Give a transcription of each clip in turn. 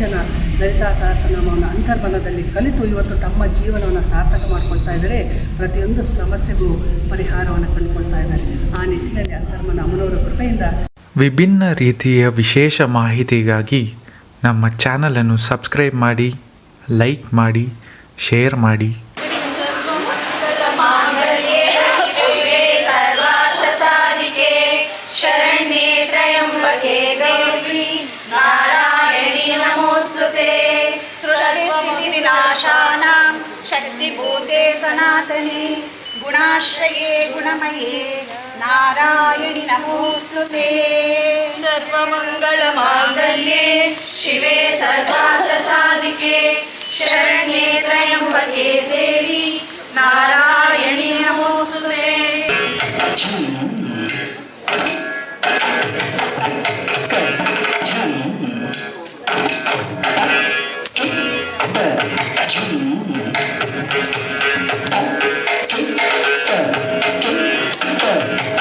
ಜನ ಲಲಿತಾ ಸಹಸ್ರನಾಮವನ್ನು ಅಂತರ್ಬಲದಲ್ಲಿ ಕಲಿತು ಇವತ್ತು ತಮ್ಮ ಜೀವನವನ್ನು ಸಾರ್ಥಕ ಮಾಡ್ಕೊಳ್ತಾ ಇದ್ದಾರೆ. ಪ್ರತಿಯೊಂದು ಸಮಸ್ಯೆಗೂ ಪರಿಹಾರವನ್ನು ಕಂಡುಕೊಳ್ತಾ ಇದ್ದಾರೆ. ಆ ನಿಟ್ಟಿನಲ್ಲಿ ಅಂತರ್ಮನ ಅಮ್ಮನವರ ಕೃಪೆಯಿಂದ ವಿಭಿನ್ನ ರೀತಿಯ ವಿಶೇಷ ಮಾಹಿತಿಗಾಗಿ ನಮ್ಮ ಚಾನಲನ್ನು ಸಬ್ಸ್ಕ್ರೈಬ್ ಮಾಡಿ, ಲೈಕ್ ಮಾಡಿ, ಶೇರ್ ಮಾಡಿ. शक्तिभूते सनातने गुणाश्रये गुणमये नारायणि नमोऽस्तु ते सर्वमङ्गलमाङ्गल्ये शिवे सर्वार्थसाधिके शरण्ये त्र्यम्बके देवी नारायणि नमोऽस्तु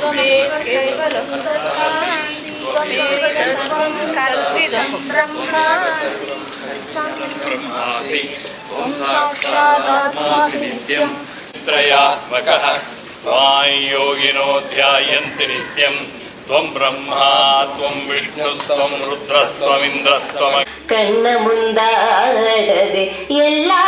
त्वमेव केवलं तत्त्वासि त्वमेव सर्वं कल्पितं ब्रह्मासि ब्रह्मासि त्वं साक्षादात्मासिद्ध्यं त्रयात्मकः त्वां योगिनो ध्यायन्ति नित्यं त्वं ब्रह्मा त्वं विष्णुस्त्वं रुद्रस्त्वमिन्द्रस्त्वम கண்ண முந்தாடது எல்லா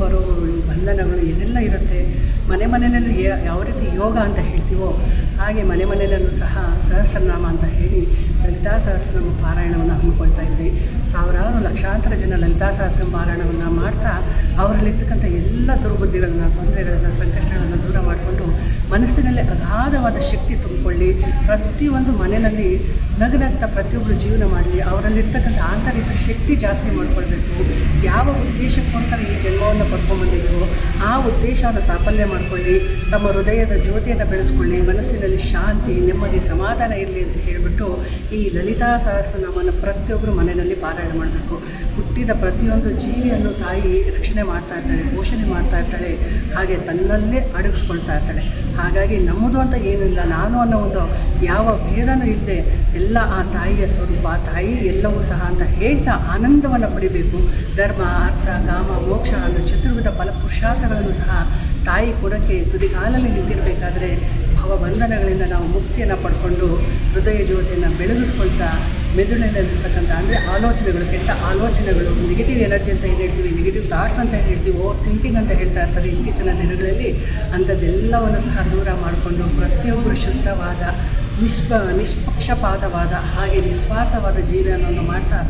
ಬಹರೋಗಗಳು ಬಂಧನಗಳು ಏನೆಲ್ಲ ಇರುತ್ತೆ, ಮನೆ ಮನೆಯಲ್ಲೂ ಯಾವ ರೀತಿ ಯೋಗ ಅಂತ ಹೇಳ್ತೀವೋ ಹಾಗೆ ಮನೆ ಮನೆಯಲ್ಲೂ ಸಹ ಸಹಸ್ರನಾಮ ಅಂತ ಹೇಳಿ ಲಲಿತಾ ಸಹಸ್ರನಾಮ ಪಾರಾಯಣವನ್ನು ಹಮ್ಮಿಕೊಳ್ತಾ ಇದ್ವಿ ಸಾವಿರಾರು ಲಕ್ಷಾಂತರ ಜನ ಲಲಿತಾ ಸಹಸ್ರನಾಮ ಪಾರಾಯಣವನ್ನು ಮಾಡ್ತಾ ಅವರಲ್ಲಿರ್ತಕ್ಕಂಥ ಎಲ್ಲ ದುರ್ಬುದ್ಧಿಗಳನ್ನು, ತೊಂದರೆಗಳನ್ನು ಮನಸ್ಸಿನಲ್ಲಿ ಅಗಾಧವಾದ ಶಕ್ತಿ ತುಂಬಿಕೊಳ್ಳಿ. ಪ್ರತಿಯೊಂದು ಮನೆಯಲ್ಲಿ ನಗನಗ್ತಾ ಪ್ರತಿಯೊಬ್ಬರು ಜೀವನ ಮಾಡಲಿ. ಅವರಲ್ಲಿರ್ತಕ್ಕಂಥ ಆಂತರಿಕ ಶಕ್ತಿ ಜಾಸ್ತಿ ಮಾಡ್ಕೊಳ್ಬೇಕು. ಯಾವ ಉದ್ದೇಶಕ್ಕೋಸ್ಕರ ಈ ಜನ್ಮವನ್ನು ಪಡ್ಕೊಂಡ್ಬಂದಿದ್ರು ಆ ಉದ್ದೇಶವನ್ನು ಸಾಫಲ್ಯ ಮಾಡಿಕೊಳ್ಳಿ. ತಮ್ಮ ಹೃದಯದ ಜ್ಯೋತಿಯನ್ನು ಬೆಳೆಸ್ಕೊಳ್ಳಿ. ಮನಸ್ಸಿನಲ್ಲಿ ಶಾಂತಿ, ನೆಮ್ಮದಿ, ಸಮಾಧಾನ ಇರಲಿ ಅಂತ ಹೇಳಿಬಿಟ್ಟು ಈ ಲಲಿತಾ ಸಹಸ್ರನಾಮನ ಪ್ರತಿಯೊಬ್ಬರು ಮನೆಯಲ್ಲಿ ಪಾರಾಯಣ ಮಾಡಬೇಕು. ಹುಟ್ಟಿದ ಪ್ರತಿಯೊಂದು ಜೀವಿಯನ್ನು ತಾಯಿ ರಕ್ಷಣೆ ಮಾಡ್ತಾ ಇರ್ತಾಳೆ, ಪೋಷಣೆ ಮಾಡ್ತಾ ಇರ್ತಾಳೆ, ಹಾಗೆ ತನ್ನಲ್ಲೇ ಅಡಗಿಸ್ಕೊಳ್ತಾ ಇರ್ತಾಳೆ. ಹಾಗಾಗಿ ನಮ್ಮದು ಅಂತ ಏನಿಲ್ಲ ನಾನು ಅನ್ನೋ ಒಂದು ಯಾವ ಭೇದನೂ ಇಲ್ಲದೆ ಎಲ್ಲ ಆ ತಾಯಿಯ ಸ್ವರೂಪ ತಾಯಿ ಎಲ್ಲವೂ ಸಹ ಅಂತ ಹೇಳ್ತಾ ಆನಂದವನ್ನು ಪಡಿಬೇಕು. ಧರ್ಮ, ಅರ್ಥ, ಕಾಮ, ಮೋಕ್ಷ ಅನ್ನೋ ಚತುರ್ವಿಧ ಫಲ ಪುರುಷಾರ್ಥಗಳನ್ನು ಸಹ ತಾಯಿ ಕೊಡೋಕ್ಕೆ ತುದಿಗಾಲಲ್ಲಿ ನಿಂತಿರಬೇಕಾದ್ರೆ, ಭವಬಂಧನಗಳಿಂದ ನಾವು ಮುಕ್ತಿಯನ್ನು ಪಡ್ಕೊಂಡು ಹೃದಯ ಜ್ಯೋತಿಯನ್ನು ಬೆಳಗಿಸ್ಕೊಳ್ತಾ ಮೆದುಳಿನಲ್ಲಿರ್ತಕ್ಕಂಥ ಅಂದರೆ ಆಲೋಚನೆಗಳು, ಕೆಟ್ಟ ಆಲೋಚನೆಗಳು ನೆಗೆಟಿವ್ ಎನರ್ಜಿ ಅಂತ ಏನು ಹೇಳ್ತೀವಿ ನೆಗೆಟಿವ್ ಥಾಟ್ಸ್ ಅಂತ ಹೇಳ್ತೀವಿ ಓವರ್ ಥಿಂಕಿಂಗ್ ಅಂತ ಹೇಳ್ತಾ ಇರ್ತಾರೆ ಇತ್ತೀಚಿನ ದಿನಗಳಲ್ಲಿ, ಅಂಥದ್ದೆಲ್ಲವನ್ನು ಸಹ ದೂರ ಮಾಡಿಕೊಂಡು ಪ್ರತಿಯೊಬ್ಬರು ಶುದ್ಧವಾದ, ನಿಷ್ಪ, ನಿಷ್ಪಕ್ಷಪಾತವಾದ, ಹಾಗೆ ನಿಸ್ವಾರ್ಥವಾದ ಜೀವನವನ್ನು ಮಾಡ್ತಾ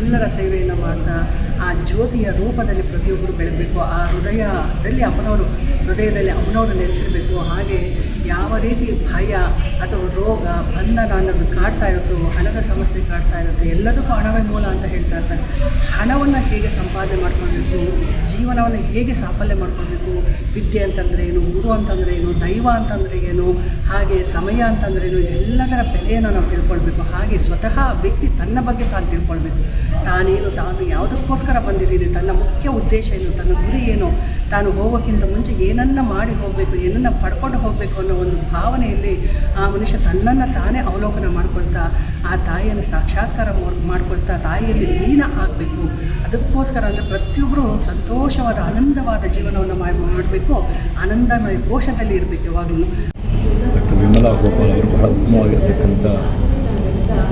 ಎಲ್ಲರ ಸೇವೆಯನ್ನು ಮಾಡ್ತಾ, ಆ ಜ್ಯೋತಿಯ ರೂಪದಲ್ಲಿ ಪ್ರತಿಯೊಬ್ಬರು ಬೆಳಗಬೇಕು ಆ ಹೃದಯದಲ್ಲಿ ಅಮ್ಮನವರು ಹೃದಯದಲ್ಲಿ ಅಮ್ಮನವರು ನೆಲೆಸಿರಬೇಕು, ಹಾಗೆ ಯಾವ ರೀತಿ ಭಯ ಅಥವಾ ರೋಗ, ಬಂಧನ ಅನ್ನೋದು ಕಾಡ್ತಾ ಇರುತ್ತೋ, ಹಣದ ಸಮಸ್ಯೆ ಕಾಡ್ತಾ ಇರುತ್ತೆ, ಎಲ್ಲದಕ್ಕೂ ಹಣವೇ ಮೂಲ ಅಂತ ಹೇಳ್ತಾ ಇರ್ತಾರೆ. ಹಣವನ್ನು ಹೇಗೆ ಸಂಪಾದನೆ ಮಾಡ್ಕೊಳ್ಬೇಕು, ಜೀವನವನ್ನು ಹೇಗೆ ಸಾಫಲ್ಯ ಮಾಡ್ಕೊಳ್ಬೇಕು, ವಿದ್ಯೆ ಅಂತಂದರೆ ಏನು, ಗುರು ಅಂತಂದರೆ ಏನು, ದೈವ ಅಂತಂದರೆ ಏನು, ಹಾಗೆ ಸಮಯ ಅಂತಂದ್ರೆ ಏನು ಎಲ್ಲದರ ಬೆಲೆಯನ್ನು ನಾವು ತಿಳ್ಕೊಳ್ಬೇಕು. ಹಾಗೆ ಸ್ವತಃ ವ್ಯಕ್ತಿ ತನ್ನ ಬಗ್ಗೆ ತಾನು ತಿಳ್ಕೊಳ್ಬೇಕು. ತಾನೇನು, ತಾನು ಯಾವುದಕ್ಕೋಸ್ಕರ ಬಂದಿದ್ದೀನಿ ತನ್ನ ಮುಖ್ಯ ಉದ್ದೇಶ ಏನು, ತನ್ನ ಗುರಿ ಏನು, ತಾನು ಹೋಗೋಕ್ಕಿಂತ ಮುಂಚೆ ಏನನ್ನ ಮಾಡಿ ಹೋಗಬೇಕು, ಏನನ್ನ ಪಡ್ಕೊಂಡು ಹೋಗಬೇಕು ಅನ್ನೋ ಒಂದು ಭಾವನೆಯಲ್ಲಿ ಆ ಮನುಷ್ಯ ತನ್ನನ್ನು ತಾನೇ ಅವಲೋಕನ ಮಾಡ್ಕೊಳ್ತಾ, ಆ ತಾಯಿಯನ್ನು ಸಾಕ್ಷಾತ್ಕಾರ ಮಾಡ್- ಮಾಡ್ಕೊಳ್ತಾ, ತಾಯಿಯಲ್ಲಿ ಲೀನ ಆಗಬೇಕು. ಅದಕ್ಕೋಸ್ಕರ ಅಂದರೆ ಪ್ರತಿಯೊಬ್ಬರು ಸಂತೋಷವಾದ, ಆನಂದವಾದ ಜೀವನವನ್ನು ಮಾಡಬೇಕು. ಆನಂದಮಯ ಕೋಶದಲ್ಲಿ ಇರಬೇಕು ಯಾವಾಗಲೂ. ವಿಮಲಾ ಗೋಪಾಲ್ ಅವರು ಬಹಳ ಉತ್ತಮವಾಗಿರ್ತಕ್ಕಂಥ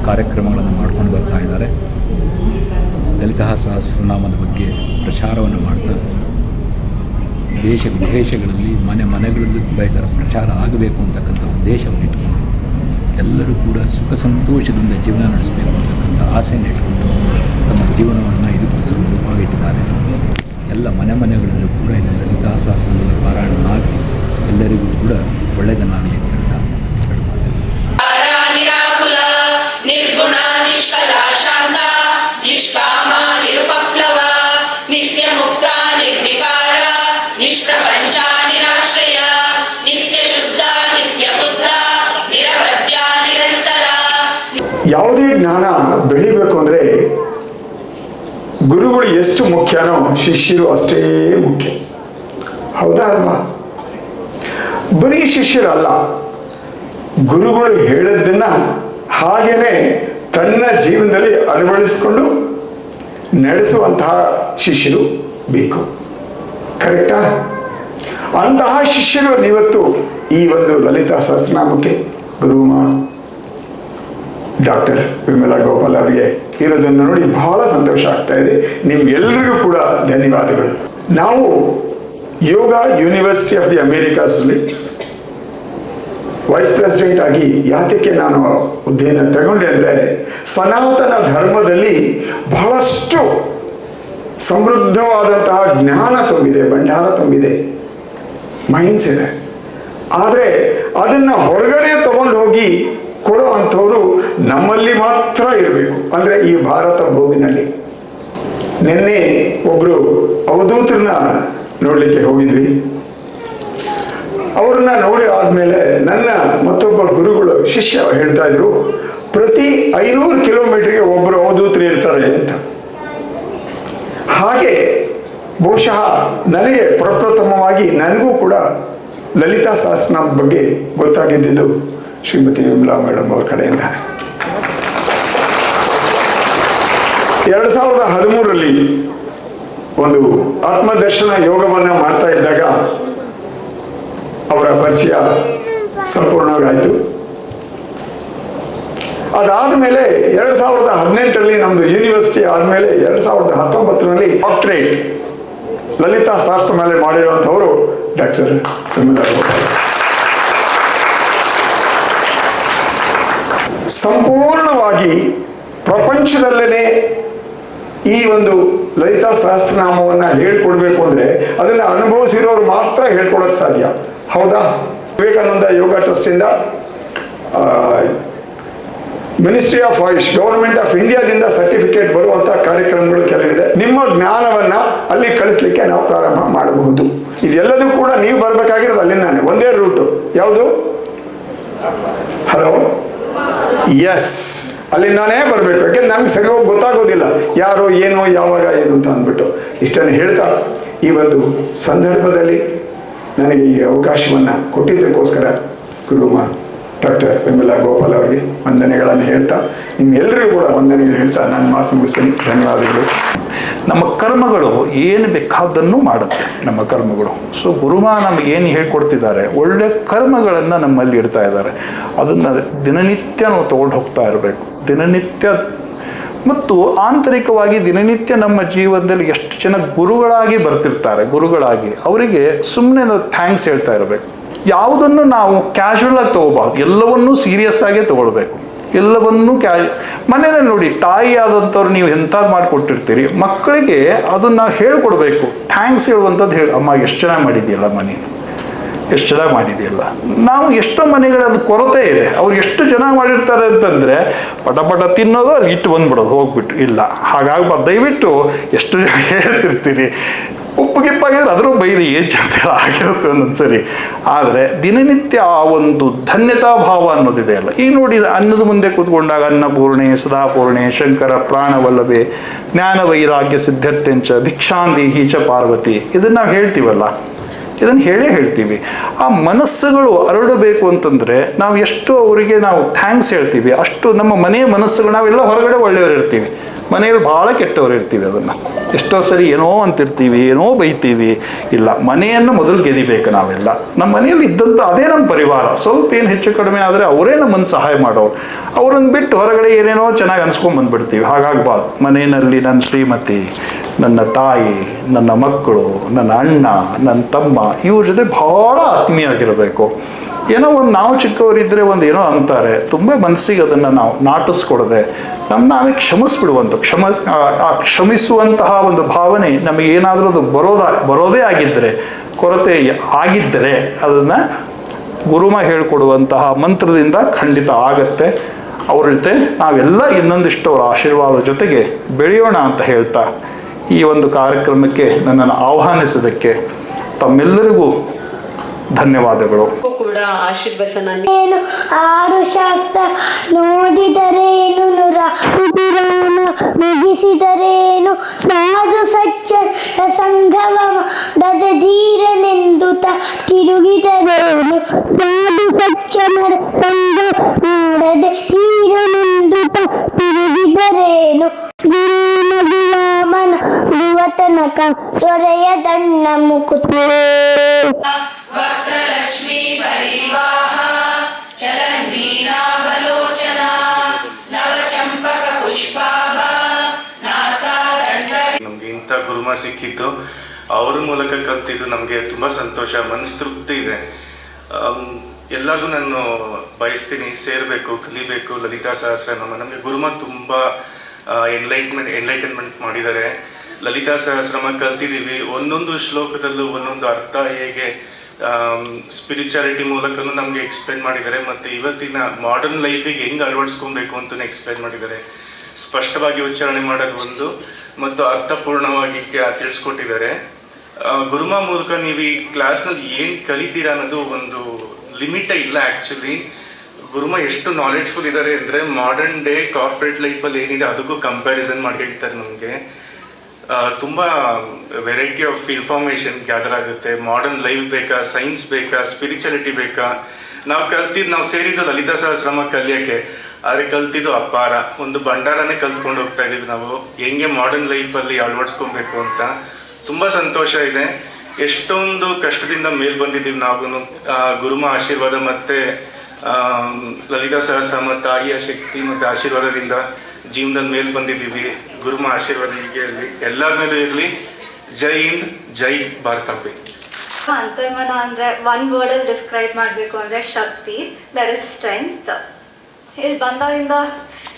ಕಾರ್ಯಕ್ರಮಗಳನ್ನು ಮಾಡ್ಕೊಂಡು ಬರ್ತಾ ಇದ್ದಾರೆ. ಲಲಿತಾ ಸಹಸ್ರನಾಮದ ಬಗ್ಗೆ ಪ್ರಚಾರವನ್ನು ಮಾಡ್ತಾ ದೇಶ ವಿದೇಶಗಳಲ್ಲಿ ಮನೆ ಮನೆಗಳಲ್ಲಿ ಕೂಡ ಇದರ ಪ್ರಚಾರ ಆಗಬೇಕು ಅಂತಕ್ಕಂಥ ಉದ್ದೇಶವನ್ನು ಇಟ್ಕೊಂಡು ಎಲ್ಲರೂ ಕೂಡ ಸುಖ ಸಂತೋಷದಿಂದ ಜೀವನ ನಡೆಸಬೇಕು ಅಂತಕ್ಕಂಥ ಆಸೆಯನ್ನು ಇಟ್ಕೊಂಡು ತಮ್ಮ ಜೀವನವನ್ನು ಇದಕ್ಕೋಸ್ಕರ ರೂಪವಾಗಿಟ್ಟಿದ್ದಾರೆ ಎಲ್ಲ ಮನೆ ಮನೆಗಳಲ್ಲೂ ಕೂಡ ಇದೆಲ್ಲ ಹಿತಾಸಾಸನಗಳು ಪಾರಾಯಣ ಆಗಿ ಎಲ್ಲರಿಗೂ ಕೂಡ ಒಳ್ಳೆಯದನ್ನಾಗಲಿ ಅಂತ ಹೇಳ್ತಾ ನಿರ್ಗುಣ, ನಿಷ್ಕಲ, ಶಾಂತ, ನಿಷ್ಕಾಮ ನಿರುಪಪ್ಲವ ಶಿಷ್ಯರು ಅಷ್ಟೇ ಮುಖ್ಯ. ಹೌದಾ ಅಲ್ವಾ? ಬರೀ ಶಿಷ್ಯರಲ್ಲ, ಗುರುಗಳು ಹೇಳಿದ್ದನ್ನ ಹಾಗೇನೆ ತನ್ನ ಜೀವನದಲ್ಲಿ ಅಳವಡಿಸಿಕೊಂಡು ನಡೆಸುವಂತಹ ಶಿಷ್ಯರು ಬೇಕು. ಕರೆಕ್ಟಾ ಅಂತಹ ಶಿಷ್ಯರು ಇವತ್ತು ಈ ಒಂದು ಲಲಿತಾ ಸಹಸ್ರನಾಮಕ್ಕೆ ಗುರುಮಾ ಡಾಕ್ಟರ್ ವಿಮಲಾ ಗೋಪಾಲ್ ಅವರಿಗೆ ಇರೋದನ್ನು ನೋಡಿ ಬಹಳ ಸಂತೋಷ ಆಗ್ತಾ ಇದೆ. ನಿಮ್ಗೆಲ್ಲರಿಗೂ ಕೂಡ ಧನ್ಯವಾದಗಳು. ನಾವು ಯೋಗ ಯೂನಿವರ್ಸಿಟಿ ಆಫ್ ದಿ ಅಮೇರಿಕಾಸ್ಲಿ ವೈಸ್ ಪ್ರೆಸಿಡೆಂಟ್ ಆಗಿ ಯಾತಕ್ಕೆ ನಾನು ಹುದ್ದೆಯನ್ನು ತಗೊಂಡೆ ಅಂದರೆ ಸನಾತನ ಧರ್ಮದಲ್ಲಿ ಬಹಳಷ್ಟು ಸಮೃದ್ಧವಾದಂತಹ ಜ್ಞಾನ ತುಂಬಿದೆ, ಭಂಡಾರ ತುಂಬಿದೆ. ಮೈನ್ಸ್ ಇದೆ. ಆದರೆ ಅದನ್ನು ಹೊರಗಡೆ ತಗೊಂಡು ಹೋಗಿ ಕೊಡೋ ಅಂಥವ್ರು ನಮ್ಮಲ್ಲಿ ಮಾತ್ರ ಇರಬೇಕು. ಅಂದರೆ ಈ ಭಾರತ ಭೂಮಿನಲ್ಲಿ ನಿನ್ನೆ ಒಬ್ಬರು ಅವಧೂತರನ್ನ ನೋಡಲಿಕ್ಕೆ ಹೋಗಿದ್ವಿ. ಅವ್ರನ್ನ ನೋಡಿ ಆದ್ಮೇಲೆ ನನ್ನ ಮತ್ತೊಬ್ಬ ಗುರುಗಳು ಶಿಷ್ಯ ಹೇಳ್ತಾ ಇದ್ರು, ಪ್ರತಿ ಐನೂರು ಕಿಲೋಮೀಟರ್ಗೆ ಒಬ್ಬರು ಅವಧೂತರು ಇರ್ತಾರೆ ಅಂತ. ಹಾಗೆ ಬಹುಶಃ ನನಗೆ ಪ್ರಪ್ರಥಮವಾಗಿ ನನಗೂ ಕೂಡ ಲಲಿತಾ ಶಾಸ್ತ್ರ ಬಗ್ಗೆ ಗೊತ್ತಾಗಿದ್ದು ಶ್ರೀಮತಿ ವಿಮಲಾ ಮೇಡಮ್ ಅವ್ರ ಕಡೆಯಿಂದ. ಎರಡು ಸಾವಿರದ ಹದಿಮೂರರಲ್ಲಿ ಒಂದು ಆತ್ಮದರ್ಶನ ಯೋಗವನ್ನ ಮಾಡ್ತಾ ಇದ್ದಾಗ ಅವರ ಪರಿಚಯ ಸಂಪೂರ್ಣವಾಗಾಯಿತು ಅದಾದ ಮೇಲೆ ಎರಡು ಸಾವಿರದ ಹದಿನೆಂಟರಲ್ಲಿ ನಮ್ದು ಯೂನಿವರ್ಸಿಟಿ ಆದಮೇಲೆ ಎರಡ್ ಸಾವಿರದ ಹತ್ತೊಂಬತ್ತರಲ್ಲಿ ಡಾಕ್ಟ್ರೇಟ್ ಲಲಿತಾ ಶಾಸ್ತ್ರ ಮೇಲೆ ಮಾಡಿರುವಂಥವರು ಡಾಕ್ಟರ್ ವಿಮಲಾ ಗೋಪಾಲ್ ಸಂಪೂರ್ಣವಾಗಿ ಪ್ರಪಂಚದಲ್ಲೇ ಈ ಒಂದು ಲಲಿತಾ ಸಹಸ್ರನಾಮವನ್ನು ಹೇಳ್ಕೊಡ್ಬೇಕು ಅಂದರೆ ಅದನ್ನು ಅನುಭವಿಸಿರೋರು ಮಾತ್ರ ಹೇಳ್ಕೊಡೋಕ್ಕೆ ಸಾಧ್ಯ. ಹೌದಾ? Vivekananda Yoga ಟ್ರಸ್ಟಿಂದ ministry of Ayush government of ಇಂಡಿಯಾದಿಂದ ಸರ್ಟಿಫಿಕೇಟ್ ಬರುವಂತಹ ಕಾರ್ಯಕ್ರಮಗಳು ಕೆಲವಿದೆ. ನಿಮ್ಮ ಜ್ಞಾನವನ್ನ ಅಲ್ಲಿ ಕಳಿಸ್ಲಿಕ್ಕೆ ನಾವು ಪ್ರಾರಂಭ ಮಾಡಬಹುದು. ಇದೆಲ್ಲದೂ ಕೂಡ ನೀವು ಬರಬೇಕಾಗಿರೋದು ಅಲ್ಲಿಂದಾನೆ. ಒಂದೇ ರೂಟು. ಯಾವುದು? ಹಲೋ? ಎಸ್ ಅಲ್ಲಿಂದಾನೇ ಬರಬೇಕು. ಯಾಕೆಂದ್ರೆ ನಮ್ಗೆ ಸಗ ಗೊತ್ತಾಗೋದಿಲ್ಲ. ಯಾರು ಏನೋ, ಯಾವಾಗ ಏನು ಅಂತ ಅಂದ್ಬಿಟ್ಟು. ಇಷ್ಟನ್ನು ಹೇಳ್ತಾ, ಈ ಒಂದು ಸಂದರ್ಭದಲ್ಲಿ ನನಗೆ ಈ ಅವಕಾಶವನ್ನು ಕೊಟ್ಟಿದ್ದಕ್ಕೋಸ್ಕರ ಗುರುಮ ಡಾಕ್ಟರ್ ವಿಮಲಾ ಗೋಪಾಲ್ ಅವರಿಗೆ ವಂದನೆಗಳನ್ನು ಹೇಳ್ತಾ ನಿಮ್ಮೆಲ್ಲರಿಗೂ ಕೂಡ ವಂದನೆಗಳು ಹೇಳ್ತಾ, ನಾನು ಮಾತು ಮುಗಿಸ್ತೀನಿ. ಧನ್ಯವಾದಗಳು. ನಮ್ಮ ಕರ್ಮಗಳು ಏನು ಬೇಕಾದ್ದನ್ನು ಮಾಡುತ್ತೆ ನಮ್ಮ ಕರ್ಮಗಳು. ಸೊ ಗುರುಮಾ ನಮಗೆ ಏನು ಹೇಳ್ಕೊಡ್ತಿದ್ದಾರೆ? ಒಳ್ಳೆ ಕರ್ಮಗಳನ್ನು ನಮ್ಮಲ್ಲಿ ಇಡ್ತಾ ಇದ್ದಾರೆ. ಅದನ್ನು ದಿನನಿತ್ಯ ನಾವು ತೊಗೊಂಡು ಹೋಗ್ತಾ ಇರಬೇಕು. ದಿನನಿತ್ಯ ಮತ್ತು ಆಂತರಿಕವಾಗಿ ದಿನನಿತ್ಯ ನಮ್ಮ ಜೀವನದಲ್ಲಿ ಎಷ್ಟು ಜನ ಗುರುಗಳಾಗಿ ಬರ್ತಿರ್ತಾರೆ, ಗುರುಗಳಾಗಿ, ಅವರಿಗೆ ಸುಮ್ಮನೆ ಥ್ಯಾಂಕ್ಸ್ ಹೇಳ್ತಾ ಇರಬೇಕು. ಯಾವುದನ್ನು ನಾವು ಕ್ಯಾಶುವಲ್ ಆಗಿ ತಗೋಬಾರ್ದು ಎಲ್ಲವನ್ನೂ ಸೀರಿಯಸ್ ಆಗೇ ತಗೊಳ್ಬೇಕು. ಎಲ್ಲವನ್ನೂ ಕ್ಯಾ ಮನೇಲಿ ನೋಡಿ ತಾಯಿ ಆದಂಥವ್ರು ನೀವು ಎಂಥದ್ದು ಮಾಡಿಕೊಟ್ಟಿರ್ತೀರಿ, ಮಕ್ಕಳಿಗೆ ಅದನ್ನು ನಾವು ಹೇಳ್ಕೊಡ್ಬೇಕು. ಥ್ಯಾಂಕ್ಸ್ ಹೇಳುವಂಥದ್ದು ಹೇಳಿ, ಅಮ್ಮ, ಎಷ್ಟು ಚೆನ್ನಾಗಿ ಮಾಡಿದೆಯಲ್ಲ ಮನೆ? ಎಷ್ಟು ಚೆನ್ನಾಗಿ ಮಾಡಿದೆಯಲ್ಲ? ನಾವು ಎಷ್ಟೋ ಮನೆಗಳು ಅದು ಕೊರತೆ ಇದೆ. ಅವ್ರು ಎಷ್ಟು ಜನ ಮಾಡಿರ್ತಾರೆ ಅಂತಂದರೆ, ಪಟ ಪಟ ತಿನ್ನೋದು ಅಲ್ಲಿ ಇಟ್ಟು ಬಂದ್ಬಿಡೋದು, ಹೋಗ್ಬಿಟ್ಟು. ಇಲ್ಲ, ಹಾಗಾಗಬಾರ್ದು. ದಯವಿಟ್ಟು ಎಷ್ಟು ಜನ ಹೇಳ್ತಿರ್ತೀರಿ? ಉಪ್ಪು ಗಿಪ್ಪಾಗಿದ್ರೆ ಅದರೂ ಬೈರಿ, ಏನು ಚಿಂತೆ ಆಗಿರುತ್ತೆ ಒಂದೊಂದ್ಸರಿ ಆದರೆ ದಿನನಿತ್ಯ ಆ ಒಂದು ಧನ್ಯತಾ ಭಾವ ಅನ್ನೋದಿದೆ ಅಲ್ಲ. ಈಗ ನೋಡಿ, ಅನ್ನದ ಮುಂದೆ ಕೂತ್ಕೊಂಡಾಗ ಅನ್ನಪೂರ್ಣೆ ಸದಾಪೂರ್ಣೆ ಶಂಕರ ಪ್ರಾಣವಲ್ಲವೇ ಜ್ಞಾನ ವೈರಾಗ್ಯ ಸಿದ್ಧರ್ಥೆಂಚ ಭಿಕ್ಷಾಂದಿ ಹೀಚ ಪಾರ್ವತಿ. ಇದನ್ನು ನಾವು ಹೇಳ್ತೀವಲ್ಲ? ಇದನ್ನು ಹೇಳೇ ಹೇಳ್ತೀವಿ. ಆ ಮನಸ್ಸುಗಳು ಅರಳಬೇಕು ಅಂತಂದರೆ ನಾವು ಎಷ್ಟು ಅವರಿಗೆ ನಾವು ಥ್ಯಾಂಕ್ಸ್ ಹೇಳ್ತೀವಿ. ಅಷ್ಟು ನಮ್ಮ ಮನೆಯ ಮನಸ್ಸುಗಳು ನಾವೆಲ್ಲ ಹೊರಗಡೆ ಒಳ್ಳೆಯವರು ಇರ್ತೀವಿ. ಮನೆಯಲ್ಲಿ ಭಾಳ ಕೆಟ್ಟವರು ಇರ್ತೀವಿ ಅದನ್ನು. ಎಷ್ಟೋ ಸರಿ ಏನೋ ಅಂತಿರ್ತೀವಿ, ಏನೋ ಬೈತೀವಿ. ಇಲ್ಲ, ಮನೆಯನ್ನು ಮೊದಲು ಗೆದಿಬೇಕು ನಾವೆಲ್ಲ. ನಮ್ಮ ಮನೆಯಲ್ಲಿ ಇದ್ದಂಥ ಅದೇ ನಮ್ಮ ಪರಿವಾರ. ಸ್ವಲ್ಪ ಏನು ಹೆಚ್ಚು ಕಡಿಮೆ ಆದರೆ ಅವರೇ ನಮ್ಮನ್ನು ಸಹಾಯ ಮಾಡೋರು. ಅವ್ರನ್ನ ಬಿಟ್ಟು ಹೊರಗಡೆ ಏನೇನೋ ಚೆನ್ನಾಗಿ ಅನ್ಸ್ಕೊಂಡ್ ಬಂದ್ಬಿಡ್ತೀವಿ. ಹಾಗಾಗ್ಬಾರ್ದು. ಮನೆಯಲ್ಲಿ ನನ್ನ ಶ್ರೀಮತಿ, ನನ್ನ ತಾಯಿ, ನನ್ನ ಮಕ್ಕಳು, ನನ್ನ ಅಣ್ಣ, ನನ್ನ ತಮ್ಮ ಇವ್ರ ಜೊತೆ ಭಾಳ ಆತ್ಮೀಯ ಆಗಿರಬೇಕು ಏನೋ ಒಂದು ನಾವು ಚಿಕ್ಕವರಿದ್ದರೆ ಒಂದು ಏನೋ ಅಂತಾರೆ. ತುಂಬ ಮನಸ್ಸಿಗೆ ಅದನ್ನು ನಾವು ನಾಟಿಸ್ಕೊಡದೆ. ನಮ್ಮ ನಾವೇ ಕ್ಷಮಿಸ್ಬಿಡುವಂಥ ಕ್ಷಮ, ಆ- ಕ್ಷಮಿಸುವಂತಹ ಒಂದು ಭಾವನೆ ನಮಗೆ ಏನಾದರೂ ಅದು ಬರೋದ, ಬರೋದೇ ಆಗಿದ್ದರೆ ಕೊರತೆ ಆಗಿದ್ದರೆ ಅದನ್ನು ಗುರುಮ ಹೇಳಿಕೊಡುವಂತಹ ಮಂತ್ರದಿಂದ ಖಂಡಿತ ಆಗತ್ತೆ. ಜೊತೆ ನಾವೆಲ್ಲ ಇನ್ನೊಂದಿಷ್ಟು ಅವರ ಆಶೀರ್ವಾದ ಜೊತೆಗೆ ಬೆಳೆಯೋಣ ಅಂತ ಹೇಳ್ತಾ ಈ ಒಂದು ಕಾರ್ಯಕ್ರಮಕ್ಕೆ ನನ್ನನ್ನು ಆಹ್ವಾನಿಸೋದಕ್ಕೆ ತಮ್ಮೆಲ್ಲರಿಗೂ ಧನ್ಯವಾದಗಳು. ಕೂಡ ಆಶೀರ್ವಚನ ಏನು ಆರು ಶಾಸ್ತ್ರ ನೋಡಿದರೇನು ನುರ ಕುದುರಾನ ಮುಗಿಸಿದರೇನು? ಸಾಧು ಸಚ್ಚ ಸಂಘವ ಮಾಡದ ಧೀರನೆಂದು ತ ತಿರುಗಿದರೇನು? ಸಾಧು ಸಚ್ಚ ಸಂಘ ಮಾಡದೆ ನವಚಂಪಕ ಪುಷ್ಪಾಭ ನಾಸಾದಂಡ ನಮಗೆ ಇಂಥ ಗುರುಮ ಸಿಕ್ಕಿದ್ದು ಅವ್ರ ಮೂಲಕ ಕಲ್ತಿದ್ದು ನಮಗೆ ತುಂಬ ಸಂತೋಷ ಮನಸ್ಸು ತೃಪ್ತಿ ಇದೆ. ಎಲ್ಲರಿಗೂ ನಾನು ಬಯಸ್ತೀನಿ ಸೇರಬೇಕು ಕಲಿಬೇಕು ಲಲಿತಾ ಸಹಸ್ರನಾಮ. ನಮಗೆ ಗುರುಮ ತುಂಬ ಎನ್ಲೈಟ್ಮೆಂಟ್ ಎನ್ಲೈಟನ್ಮೆಂಟ್ ಮಾಡಿದ್ದಾರೆ. ಲಲಿತಾ ಸಹಸ್ರಮ ಕಲ್ತಿದ್ದೀವಿ. ಒಂದೊಂದು ಶ್ಲೋಕದಲ್ಲೂ ಒಂದೊಂದು ಅರ್ಥ ಹೇಗೆ ಸ್ಪಿರಿಚುಯಾಲಿಟಿ ಮೂಲಕನೂ ನಮಗೆ ಎಕ್ಸ್ಪ್ಲೇನ್ ಮಾಡಿದ್ದಾರೆ. ಮತ್ತು ಇವತ್ತಿನ ಮಾಡರ್ನ್ ಲೈಫಿಗೆ ಹೆಂಗೆ ಅಳವಡಿಸ್ಕೊಬೇಕು ಅಂತಲೂ ಎಕ್ಸ್ಪ್ಲೇನ್ ಮಾಡಿದ್ದಾರೆ. ಸ್ಪಷ್ಟವಾಗಿ ಉಚ್ಚಾರಣೆ ಮಾಡೋದು ಒಂದು, ಮತ್ತು ಅರ್ಥಪೂರ್ಣವಾಗಿ ತಿಳಿಸ್ಕೊಟ್ಟಿದ್ದಾರೆ. ಗುರುಮ ಮೂಲಕ ನೀವು ಈ ಕ್ಲಾಸ್ನಲ್ಲಿ ಏನು ಕಲಿತೀರಾ ಅನ್ನೋದು ಒಂದು ಲಿಮಿಟೇ ಇಲ್ಲ ಆ್ಯಕ್ಚುಲಿ ಗುರುಮ ಎಷ್ಟು ನಾಲೆಡ್ಜ್ಫುಲ್ ಇದ್ದಾರೆ ಅಂದರೆ ಮಾಡರ್ನ್ ಡೇ ಕಾರ್ಪೊರೇಟ್ ಲೈಫಲ್ಲಿ ಏನಿದೆ, ಅದಕ್ಕೂ ಕಂಪ್ಯಾರಿಸನ್ ಮಾಡಿ ಹೇಳ್ತಾರೆ ನಮಗೆ. ತುಂಬ ವೆರೈಟಿ ಆಫ್ ಇನ್ಫಾರ್ಮೇಷನ್ ಗ್ಯಾದರ್ ಆಗುತ್ತೆ. ಮಾಡರ್ನ್ ಲೈಫ್ ಬೇಕಾ ಸೈನ್ಸ್ ಬೇಕಾ ಸ್ಪಿರಿಚುಯಾಲಿಟಿ ಬೇಕಾ? ನಾವು ಕಲ್ತಿದ್ದು ನಾವು ಸೇರಿದ್ದು ಲಲಿತಾ ಸಹಸ್ರಮ ಕಲಿಯೋಕ್ಕೆ. ಆದರೆ ಕಲ್ತಿದ್ದು ಅಪಾರ. ಒಂದು ಭಂಡಾರನೇ ಕಲ್ತ್ಕೊಂಡು ಹೋಗ್ತಾ ಇದೀವಿ ನಾವು. ಹೆಂಗೆ ಮಾಡರ್ನ್ ಲೈಫಲ್ಲಿ ಅಳವಡಿಸ್ಕೊಬೇಕು ಅಂತ ತುಂಬ ಸಂತೋಷ ಇದೆ. ಎಷ್ಟೊಂದು ಕಷ್ಟದಿಂದ ಮೇಲ್ ಬಂದಿದ್ದೀವಿ ನಾವು ಗುರುಮ ಆಶೀರ್ವಾದ ಮತ್ತು ಲಲಿತಾ ಸಹಸ್ರಮ ತಾಯಿಯ ಶಕ್ತಿ ಮತ್ತು ಆಶೀರ್ವಾದದಿಂದ ಜೀವನದಲ್ಲಿ ಮೇಲೆ ಬಂದಿದ್ದೀವಿ, ಗುರುಮ ಆಶೀರ್ವಾದ ಹೀಗೆ ಇರಲಿ, ಎಲ್ಲರ ಮೇಲೆ ಇರಲಿ. ಜೈ ಹಿಂದ್, ಜೈ ಭಾರತಾಂಬೆ ಅಂತರ್ಮನ ಅಂದರೆ ಒನ್ ವರ್ಡಲ್ಲಿ ಡಿಸ್ಕ್ರೈಬ್ ಮಾಡಬೇಕು ಅಂದರೆ ಶಕ್ತಿ ದಟ್ ಇಸ್ ಸ್ಟ್ರೆಂತ್ ಇಲ್ಲಿ ಬಂದಾಗಿಂದ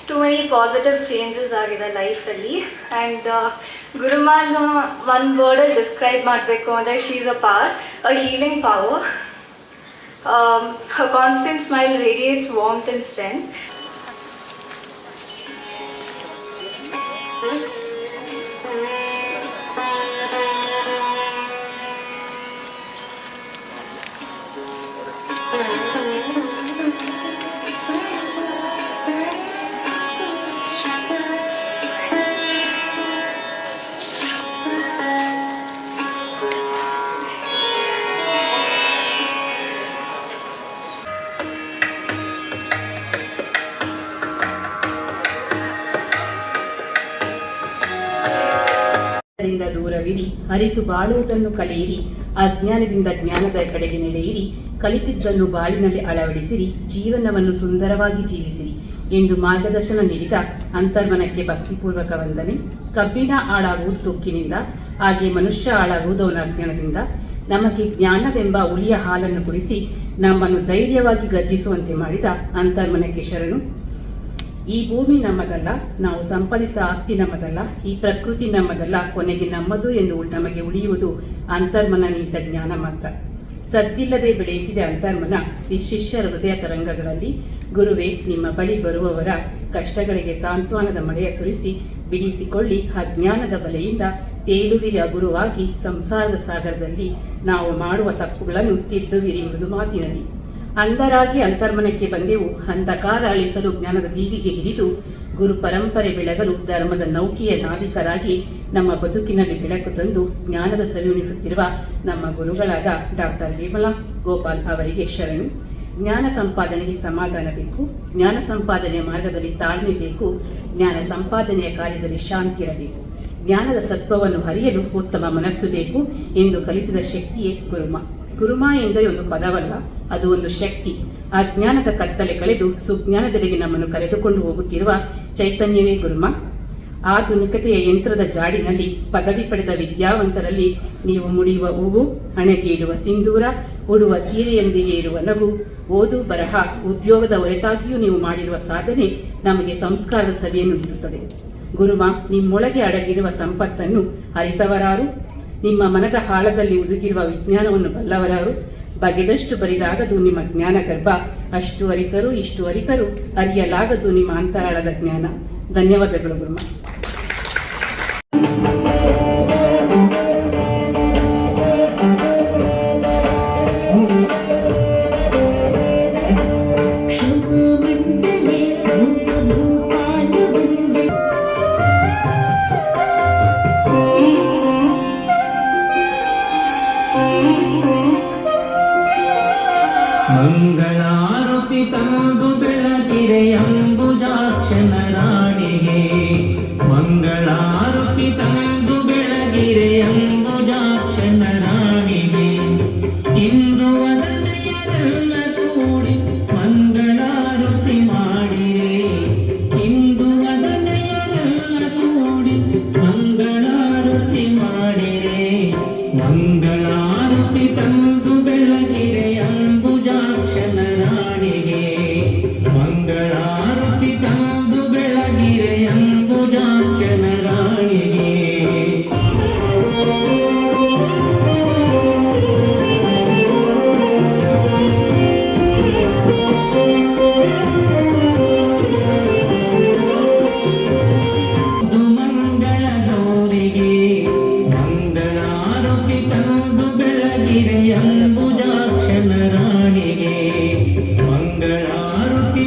ಟು ಮೆನಿ ಪಾಸಿಟಿವ್ ಚೇಂಜಸ್ ಆಗಿದೆ ಲೈಫಲ್ಲಿ ಆ್ಯಂಡ್ ಗುರುಮಾನ್ ಒನ್ ವರ್ಡಲ್ಲಿ ಡಿಸ್ಕ್ರೈಬ್ ಮಾಡಬೇಕು ಅಂದರೆ she is a power a healing power constant smile radiates warmth and strength ಅರಿತು ಬಾಳುವುದನ್ನು ಕಲಿಯಿರಿ, ಅಜ್ಞಾನದಿಂದ ಜ್ಞಾನದ ಕಡೆಗೆ ನಡೆಯಿರಿ, ಕಲಿತಿದ್ದನ್ನು ಬಾಳಿನಲ್ಲಿ ಅಳವಡಿಸಿರಿ, ಜೀವನವನ್ನು ಸುಂದರವಾಗಿ ಜೀವಿಸಿರಿ ಎಂದು ಮಾರ್ಗದರ್ಶನ ನೀಡಿದ ಅಂತರ್ಮನಕ್ಕೆ ಭಕ್ತಿಪೂರ್ವಕ ವಂದನೆ. ಕಬ್ಬಿಣ ಹಾಳಾಗುವುದು ತುಕ್ಕಿನಿಂದ, ಹಾಗೆ ಮನುಷ್ಯ ಹಾಳಾಗುವುದು ಅವನ ಅಜ್ಞಾನದಿಂದ. ನಮಗೆ ಜ್ಞಾನವೆಂಬ ಉಳಿಯ ಹಾಲನ್ನು ಕುಡಿಸಿ ನಮ್ಮನ್ನು ಧೈರ್ಯವಾಗಿ ಗರ್ಜಿಸುವಂತೆ ಮಾಡಿದ ಅಂತರ್ಮನಕ್ಕೆ ಶರಣು. ಈ ಭೂಮಿ ನಮ್ಮದಲ್ಲ ನಾವು ಸಂಪಾದಿಸಿದ ಆಸ್ತಿ ನಮ್ಮದಲ್ಲ ಈ ಪ್ರಕೃತಿ ನಮ್ಮದಲ್ಲ ಕೊನೆಗೆ ನಮ್ಮದು ಎಂದು ನಮಗೆ ಉಳಿಯುವುದು ಅಂತರ್ಮನ ನೀತ ಜ್ಞಾನ ಮಾತ್ರ. ಸದ್ದಿಲ್ಲದೆ ಬೆಳೆಯುತ್ತಿದೆ ಅಂತರ್ಮನ ಈ ಶಿಷ್ಯರ ಹೃದಯ ತರಂಗಗಳಲ್ಲಿ. ಗುರುವೇ, ನಿಮ್ಮ ಬಳಿ ಬರುವವರ ಕಷ್ಟಗಳಿಗೆ ಸಾಂತ್ವನದ ಮಳೆಯ ಸುರಿಸಿ ಬಿಡಿಸಿಕೊಳ್ಳಿ. ಅಜ್ಞಾನದ ಬಲೆಯಿಂದ ತೇಲುವಿರ ಗುರುವಾಗಿ ಸಂಸಾರದ ಸಾಗರದಲ್ಲಿ ನಾವು ಮಾಡುವ ತಪ್ಪುಗಳನ್ನು ತಿದ್ದುವಿರಿ ಮೃದು ಮಾತಿನಲ್ಲಿ. ಅಂಧರಾಗಿ ಅಂತರ್ಮನಕ್ಕೆ ಬಂದೆವು. ಅಂಧಕಾರ ಅಳಿಸಲು ಜ್ಞಾನದ ದೀವಿಗೆ ಹಿಡಿದು ಗುರು ಪರಂಪರೆ ಬೆಳಗಲು ಧರ್ಮದ ನೌಕೆಯ ನಾವಿಕರಾಗಿ ನಮ್ಮ ಬದುಕಿನಲ್ಲಿ ಬೆಳಕು ತಂದು ಜ್ಞಾನದ ಸವಿಯುಣಿಸುತ್ತಿರುವ ನಮ್ಮ ಗುರುಗಳಾದ ಡಾಕ್ಟರ್ ವಿಮಲಾ ಗೋಪಾಲ್ ಅವರಿಗೆ ಶರಣು. ಜ್ಞಾನ ಸಂಪಾದನೆಗೆ ಸಮಾಧಾನ ಬೇಕು. ಜ್ಞಾನ ಸಂಪಾದನೆಯ ಮಾರ್ಗದಲ್ಲಿ ತಾಳ್ಮೆ ಬೇಕು. ಜ್ಞಾನ ಸಂಪಾದನೆಯ ಕಾರ್ಯದಲ್ಲಿ ಶಾಂತಿ ಇರಬೇಕು. ಜ್ಞಾನದ ಸತ್ವವನ್ನು ಹರಿಯಲು ಉತ್ತಮ ಮನಸ್ಸು ಬೇಕು ಎಂದು ಕಲಿಸಿದ ಶಕ್ತಿಯೇ ಗುರುಮ. ಗುರುಮ ಎಂದರೆ ಒಂದು ಪದವಲ್ಲ, ಅದು ಒಂದು ಶಕ್ತಿ. ಅಜ್ಞಾನದ ಕತ್ತಲೆ ಕಳೆದು ಸುಜ್ಞಾನದೆಡೆಗೆ ನಮ್ಮನ್ನು ಕರೆದುಕೊಂಡು ಹೋಗುತ್ತಿರುವ ಚೈತನ್ಯವೇ ಗುರುಮ. ಆಧುನಿಕತೆಯ ಯಂತ್ರದ ಜಾಡಿನಲ್ಲಿ ಪದವಿ ಪಡೆದ ವಿದ್ಯಾವಂತರಲ್ಲಿ ನೀವು ಮುಡಿಯುವ ಹೂವು ಹಣೆಗೆ ಇಡುವ ಸಿಂಧೂರ, ಉಡುವ ಸೀರೆಯೊಂದಿಗೆ ಇರುವ ನಗು, ಓದು ಬರಹ, ಉದ್ಯೋಗದ ಹೊರತಾಗಿಯೂ ನೀವು ಮಾಡಿರುವ ಸಾಧನೆ ನಮಗೆ ಸಂಸ್ಕಾರದ ಸವಿಯನ್ನು ನುಡಿಸುತ್ತದೆ ಗುರುಮ, ನಿಮ್ಮೊಳಗೆ ಅಡಗಿರುವ ಸಂಪತ್ತನ್ನು ಅರಿತವರಾರು. ನಿಮ್ಮ ಮನದ ಹಾಳದಲ್ಲಿ ಉದುಗಿರುವ ವಿಜ್ಞಾನವನ್ನು ಬಲ್ಲವರಾರು, ಬಗೆದಷ್ಟು ಬರಿದಾಗದು ನಿಮ್ಮ ಜ್ಞಾನ ಗರ್ಭ. ಅಷ್ಟು ಅರಿತರು, ಇಷ್ಟು ಅರಿತರು, ಅರಿಯಲಾಗದು ನಿಮ್ಮ ಅಂತರಾಳದ ಜ್ಞಾನ. ಧನ್ಯವಾದಗಳು ಗುರುಮ.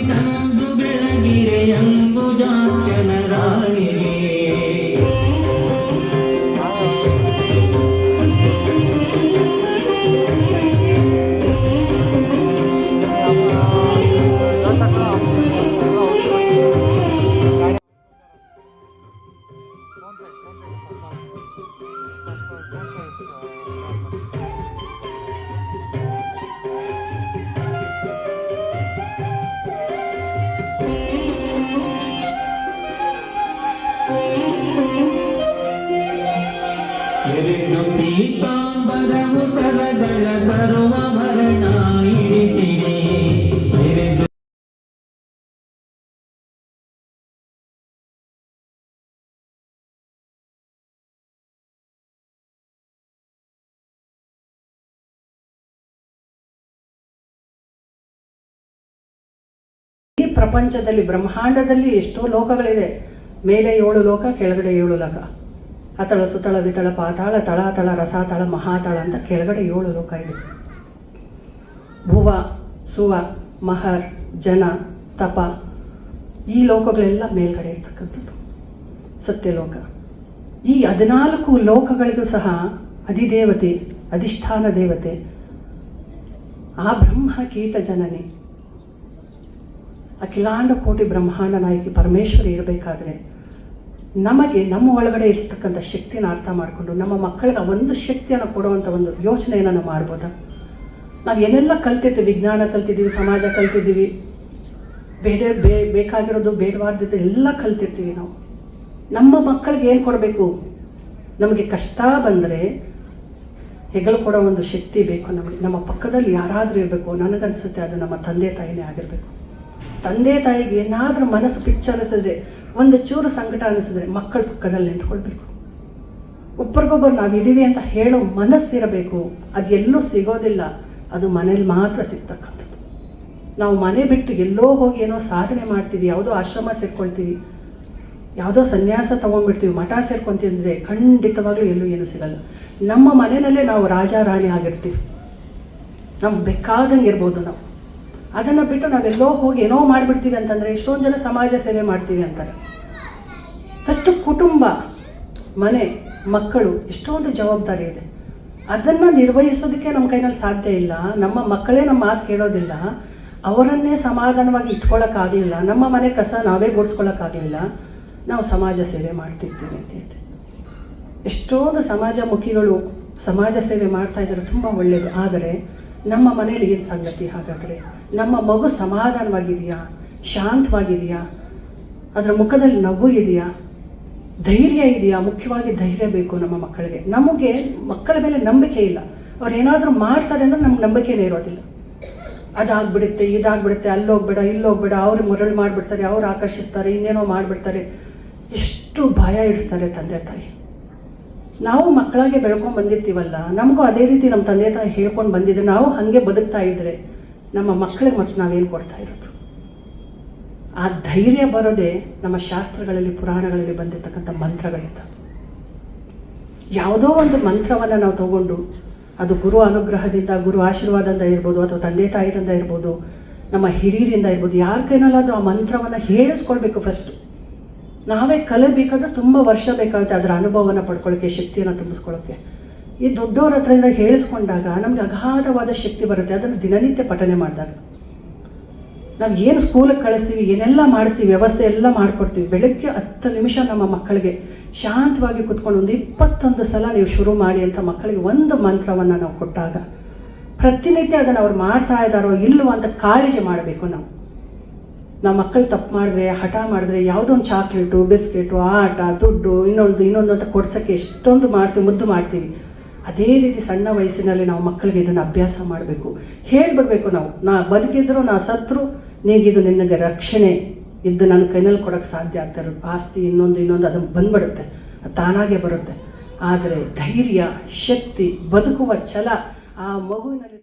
ुबरगिरम्बुजाचन राणि ಈ ಪ್ರಪಂಚದಲ್ಲಿ, ಬ್ರಹ್ಮಾಂಡದಲ್ಲಿ ಎಷ್ಟೋ ಲೋಕಗಳಿದೆ. ಮೇಲೆ ಏಳು ಲೋಕ, ಕೆಳಗಡೆ ಏಳು ಲೋಕ. ಅತಳ ಸುತಳ, ವಿತಳ, ಪಾತಾಳ ತಳಾತಳ ರಸಾತಳ, ಮಹಾತಳ ಅಂತ ಕೆಳಗಡೆ ಏಳು ಲೋಕ ಇದೆ. ಭುವ, ಸುವ, ಮಹರ್, ಜನ, ತಪ, ಈ ಲೋಕಗಳೆಲ್ಲ ಮೇಲ್ಗಡೆ ಇರ್ತಕ್ಕಂಥದ್ದು. ಸತ್ಯಲೋಕ. ಈ ಹದಿನಾಲ್ಕು ಲೋಕಗಳಿಗೂ ಸಹ ಅಧಿದೇವತೆ, ಅಧಿಷ್ಠಾನ ದೇವತೆ, ಆ ಬ್ರಹ್ಮ ಕೀಟ ಜನನಿ. ಅಖಿಲಾಂಡ ಕೋಟಿ ಬ್ರಹ್ಮಾಂಡ ನಾಯಕಿ ಪರಮೇಶ್ವರಿ ಇರಬೇಕಾದ್ರೆ ನಮಗೆ ನಮ್ಮ ಒಳಗಡೆ ಇರ್ತಕ್ಕಂಥ ಶಕ್ತಿನ ಅರ್ಥ ಮಾಡಿಕೊಂಡು ನಮ್ಮ ಮಕ್ಕಳಿಗೆ ಒಂದು ಶಕ್ತಿಯನ್ನು ಕೊಡುವಂಥ ಒಂದು ಯೋಚನೆಯನ್ನು ನಾವು ಮಾಡ್ಬೋದಾ? ನಾವು ಏನೆಲ್ಲ ಕಲ್ತಿರ್ತೀವಿ ವಿಜ್ಞಾನ ಕಲ್ತಿದ್ದೀವಿ, ಸಮಾಜ ಕಲ್ತಿದ್ದೀವಿ ಬೇಡ ಬೇ ಬೇಕಾಗಿರೋದು ಬೇಡವಾದದ್ದು ಎಲ್ಲ ಕಲ್ತಿರ್ತೀವಿ ನಾವು. ನಮ್ಮ ಮಕ್ಕಳಿಗೆ ಏನು ಕೊಡಬೇಕು? ನಮಗೆ ಕಷ್ಟ ಬಂದರೆ ಹೆಗಲು ಕೊಡೋ ಒಂದು ಶಕ್ತಿ ಬೇಕು ನಮಗೆ. ನಮ್ಮ ಪಕ್ಕದಲ್ಲಿ ಯಾರಾದರೂ ಇರಬೇಕು, ನನಗನ್ಸುತ್ತೆ ಅದು ನಮ್ಮ ತಂದೆ ತಾಯಿನೇ ಆಗಿರಬೇಕು. ತಂದೆ ತಾಯಿಗೆ ಏನಾದರೂ ಮನಸ್ಸು ಪಿಚ್ಚ ಅನಿಸಿದ್ರೆ, ಒಂದು ಚೂರು ಸಂಕಟ ಅನಿಸಿದ್ರೆ ಮಕ್ಕಳ ಪಕ್ಕದಲ್ಲಿ ನಿಂತ್ಕೊಳ್ಬೇಕು. ಒಬ್ಬರಿಗೊಬ್ಬರು ನಾವಿದ್ದೀವಿ ಅಂತ ಹೇಳೋ ಮನಸ್ಸಿರಬೇಕು. ಅದು ಎಲ್ಲೂ ಸಿಗೋದಿಲ್ಲ. ಅದು ಮನೇಲಿ ಮಾತ್ರ ಸಿಗ್ತಕ್ಕಂಥದ್ದು. ನಾವು ಮನೆ ಬಿಟ್ಟು ಎಲ್ಲೋ ಹೋಗಿ ಏನೋ ಸಾಧನೆ ಮಾಡ್ತೀವಿ, ಯಾವುದೋ ಆಶ್ರಮ ಸೇರ್ಕೊಳ್ತೀವಿ, ಯಾವುದೋ ಸನ್ಯಾಸ ತೊಗೊಂಡ್ಬಿಡ್ತೀವಿ, ಮಠ ಸೇರ್ಕೊಂತಿದ್ರೆ ಖಂಡಿತವಾಗ್ಲೂ ಎಲ್ಲೂ ಏನೂ ಸಿಗಲ್ಲ. ನಮ್ಮ ಮನೆಯಲ್ಲೇ ನಾವು ರಾಜ ರಾಣಿ ಆಗಿರ್ತೀವಿ. ನಮ್ಗೆ ಬೇಕಾದಂಗೆ ಇರ್ಬೋದು ನಾವು. ಅದನ್ನು ಬಿಟ್ಟು ನಾವೆಲ್ಲೋ ಹೋಗಿ ಏನೋ ಮಾಡಿಬಿಡ್ತೀವಿ ಅಂತಂದರೆ ಎಷ್ಟೊಂದು ಜನ ಸಮಾಜ ಸೇವೆ ಮಾಡ್ತೀವಿ ಅಂತಾರೆ. ಫಸ್ಟು ಕುಟುಂಬ, ಮನೆ, ಮಕ್ಕಳು ಎಷ್ಟೊಂದು ಜವಾಬ್ದಾರಿ ಇದೆ. ಅದನ್ನು ನಿರ್ವಹಿಸೋದಕ್ಕೆ ನಮ್ಮ ಕೈನಲ್ಲಿ ಸಾಧ್ಯ ಇಲ್ಲ. ನಮ್ಮ ಮಕ್ಕಳೇ ನಮ್ಮ ಮಾತು ಕೇಳೋದಿಲ್ಲ. ಅವರನ್ನೇ ಸಮಾಧಾನವಾಗಿ ಇಟ್ಕೊಳ್ಳೋಕ್ಕಾಗಲಿಲ್ಲ ನಮ್ಮ ಮನೆ ಕಸ ನಾವೇ ಗುಡಿಸ್ಕೊಳ್ಳೋಕ್ಕಾಗಲಿಲ್ಲ ನಾವು ಸಮಾಜ ಸೇವೆ ಮಾಡ್ತಿರ್ತೀವಿ ಅಂತ ಹೇಳ್ತೀವಿ. ಎಷ್ಟೊಂದು ಸಮಾಜಮುಖಿಗಳು ಸಮಾಜ ಸೇವೆ ಮಾಡ್ತಾ ಇದ್ದಾರೆ, ತುಂಬ ಒಳ್ಳೆಯದು ಆದರೆ ನಮ್ಮ ಮನೆಯಲ್ಲಿ ಏನು ಸಂಗತಿ ಹಾಗಾದರೆ? ನಮ್ಮ ಮಗು ಸಮಾಧಾನವಾಗಿದೆಯಾ? ಶಾಂತವಾಗಿದೆಯಾ? ಅದರ ಮುಖದಲ್ಲಿ ನಗು ಇದೆಯಾ? ಧೈರ್ಯ ಇದೆಯಾ? ಮುಖ್ಯವಾಗಿ ಧೈರ್ಯ ಬೇಕು ನಮ್ಮ ಮಕ್ಕಳಿಗೆ. ನಮಗೆ ಮಕ್ಕಳ ಮೇಲೆ ನಂಬಿಕೆ ಇಲ್ಲ. ಅವ್ರು ಏನಾದರೂ ಮಾಡ್ತಾರೆ ಅಂದ್ರೆ ನಮ್ಗೆ ನಂಬಿಕೆನೇ ಇರೋದಿಲ್ಲ. ಅದಾಗ್ಬಿಡುತ್ತೆ, ಇದಾಗ್ಬಿಡುತ್ತೆ ಅಲ್ಲಿ ಇಲ್ಲೋಗ್ಬೇಡ, ಅವ್ರು ಮರಳು ಮಾಡಿಬಿಡ್ತಾರೆ, ಅವ್ರು ಆಕರ್ಷಿಸ್ತಾರೆ, ಇನ್ನೇನೋ ಮಾಡಿಬಿಡ್ತಾರೆ. ಎಷ್ಟು ಭಯ ಇಡಿಸ್ತಾರೆ ತಂದೆ ತಾಯಿ. ನಾವು ಮಕ್ಕಳಾಗೆ ಬೆಳ್ಕೊಂಡು ಬಂದಿರ್ತೀವಲ್ಲ, ನಮಗೂ ಅದೇ ರೀತಿ ನಮ್ಮ ತಂದೆ ತಾಯಿ ಹೇಳ್ಕೊಂಡು ಬಂದಿದ್ರೆ ನಾವು ಹಾಗೆ ಬದುಕ್ತಾ ಇದ್ದರೆ ನಮ್ಮ ಮಕ್ಕಳಿಗೆ ಮತ್ತು ನಾವೇನು ಕೊಡ್ತಾ ಇರೋದು? ಆ ಧೈರ್ಯ ಬರೋದೇ ನಮ್ಮ ಶಾಸ್ತ್ರಗಳಲ್ಲಿ, ಪುರಾಣಗಳಲ್ಲಿ ಬಂದಿರತಕ್ಕಂಥ ಮಂತ್ರಗಳಿಂದ ಯಾವುದೋ ಒಂದು ಮಂತ್ರವನ್ನು ನಾವು ತಗೊಂಡು ಅದು ಗುರು ಅನುಗ್ರಹದಿಂದ, ಗುರು ಆಶೀರ್ವಾದದಿಂದ ಇರ್ಬೋದು, ಅಥವಾ ತಂದೆ ತಾಯಿಯಿಂದ ಇರ್ಬೋದು, ನಮ್ಮ ಹಿರಿಯರಿಂದ ಇರ್ಬೋದು, ಯಾರ ಕೈನಲ್ಲಾದರೂ ಆ ಮಂತ್ರವನ್ನು ಹೇಳಿಸ್ಕೊಳ್ಬೇಕು ಫಸ್ಟು ನಾವೇ ಕಲಿಬೇಕಾದ್ರೆ ತುಂಬ ವರ್ಷ ಬೇಕಾಗುತ್ತೆ ಅದರ ಅನುಭವನ ಪಡ್ಕೊಳ್ಳೋಕ್ಕೆ ಶಕ್ತಿಯನ್ನು ತುಂಬಿಸ್ಕೊಳ್ಳೋಕ್ಕೆ ಈ ದೊಡ್ಡವ್ರ ಹತ್ರದಿಂದ ಹೇಳಿಸ್ಕೊಂಡಾಗ ನಮಗೆ ಅಗಾಧವಾದ ಶಕ್ತಿ ಬರುತ್ತೆ. ಅದನ್ನು ದಿನನಿತ್ಯ ಪಠನೆ ಮಾಡಿದಾಗ. ನಾವು ಏನು ಸ್ಕೂಲಿಗೆ ಕಳಿಸ್ತೀವಿ, ಏನೆಲ್ಲ ಮಾಡಿಸಿ ವ್ಯವಸ್ಥೆ ಎಲ್ಲ ಮಾಡಿಕೊಡ್ತೀವಿ. ಬೆಳಗ್ಗೆ ಹತ್ತು ನಿಮಿಷ ನಮ್ಮ ಮಕ್ಕಳಿಗೆ ಶಾಂತವಾಗಿ ಕುತ್ಕೊಂಡು ಒಂದು ಇಪ್ಪತ್ತೊಂದು ಸಲ ನೀವು ಶುರು ಮಾಡಿ ಅಂತ ಮಕ್ಕಳಿಗೆ ಒಂದು ಮಂತ್ರವನ್ನು ನಾವು ಕೊಟ್ಟಾಗ ಪ್ರತಿನಿತ್ಯ ಅದನ್ನು ಅವ್ರು ಮಾಡ್ತಾ ಇದ್ದಾರೋ ಇಲ್ಲವೋ ಅಂತ ಕಾಳಜಿ ಮಾಡಬೇಕು ನಾವು. ನಮ್ಮ ಮಕ್ಕಳು ತಪ್ಪು ಮಾಡಿದ್ರೆ, ಹಠ ಮಾಡಿದ್ರೆ ಯಾವುದೋ ಒಂದು ಚಾಕ್ಲೇಟು, ಬಿಸ್ಕೆಟು, ಆಟ, ದುಡ್ಡು, ಇನ್ನೊಂದು ಇನ್ನೊಂದು ಅಂತ ಕೊಡ್ಸೋಕ್ಕೆ ಎಷ್ಟೊಂದು ಮಾಡ್ತೀವಿ, ಮುದ್ದು ಮಾಡ್ತೀವಿ. ಅದೇ ರೀತಿ ಸಣ್ಣ ವಯಸ್ಸಿನಲ್ಲಿ ನಾವು ಮಕ್ಕಳಿಗೆ ಇದನ್ನು ಅಭ್ಯಾಸ ಮಾಡಬೇಕು. ಹೇಳಿಬಿಡ್ಬೇಕು ನಾವು. ನಾ ಬದುಕಿದ್ರು, ನಾ ಸತ್ರು ನೀಗಿದು ನಿನಗೆ ರಕ್ಷಣೆ. ಇದ್ದು ನನ್ನ ಕೈನಲ್ಲಿ ಕೊಡೋಕ್ಕೆ ಸಾಧ್ಯ ಆಗ್ತಾ ಇರೋದು. ಆಸ್ತಿ ಇನ್ನೊಂದು ಇನ್ನೊಂದು ಅದು ಬಂದ್ಬಿಡುತ್ತೆ. ತಾನಾಗೆ ಬರುತ್ತೆ. ಆದರೆ ಧೈರ್ಯ, ಶಕ್ತಿ, ಬದುಕುವ ಛಲ ಆ ಮಗುವಿನಲ್ಲಿ